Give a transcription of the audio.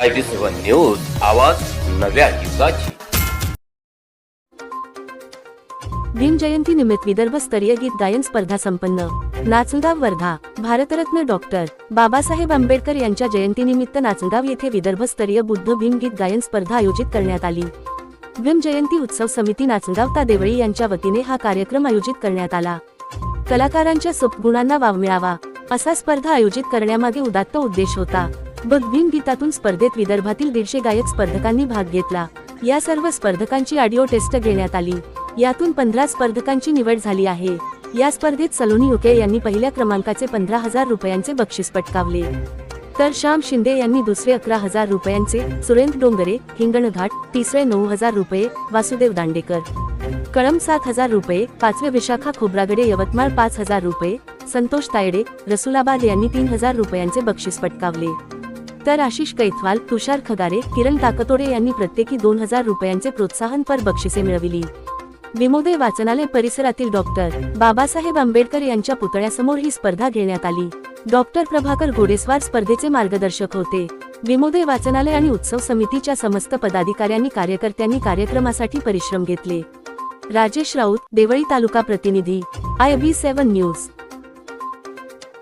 I seven news आवाज नव्या युगाची. भीम जयंती निमित्त विदर्भ स्तरीय गीत गायन स्पर्धा संपन्न. नाचगाव वर्धा भारतरत्न डॉक्टर बाबासाहेब आंबेडकर यांच्या जयंतीनिमित्त नाचगाव येथे विदर्भ स्तरीय बुद्ध भीम गीत गायन स्पर्धा आयोजित करण्यात आली. भीम जयंती उत्सव समिती नाचगाव तादेवळी यांच्या वतीने हा कार्यक्रम आयोजित करण्यात आला. कलाकारांच्या सुपगुणांना वाव मिळावा असा स्पर्धा आयोजित करण्यामागे उदात्त उद्देश होता. बघ भीम गीतातून स्पर्धेत विदर्भातील दीडशे गायक स्पर्धकांनी भाग घेतला. या सर्व स्पर्धकांची ऑडिओ टेस्ट घेण्यात आली. यातून पंधरा स्पर्धकांची निवड झाली आहे. या स्पर्धेत सलोनी युके यांनी पहिल्या क्रमांकाचे पंधरा हजार रुपयांचे बक्षीस पटकावले. तर श्याम शिंदे यांनी दुसरे अकरा हजार रुपयांचे सुरेंद्र डोंगरे हिंगणघाट तिसरे नऊ हजार रुपये वासुदेव दांडेकर. कळम सात हजार रुपये पाचवे विशाखा खोब्रागडे यवतमाळ पाच हजार रुपये संतोष तायडे रसुलाबाद यांनी तीन हजार रुपयांचे बक्षीस पटकावले. तर आशिष कैथवाल तुषार खगारे किरण ताकतोडे यांनी प्रत्येकी दोन हजार रुपयांचे प्रोत्साहनपर बक्षिसे मिळविली. विमोदय वाचनालय परिसरातील डॉक्टर बाबासाहेब आंबेडकर यांच्या पुतळ्यासमोर ही स्पर्धा घेण्यात आली. डॉक्टर प्रभाकर घोडेस्वार स्पर्धेचे मार्गदर्शक होते. विमोदय वाचनालय आणि उत्सव समितीच्या समस्त पदाधिकाऱ्यांनी कार्यकर्त्यांनी कार्यक्रमासाठी परिश्रम घेतले. राजेश राऊत देवळी तालुका प्रतिनिधी आय बी सेव्हन न्यूज.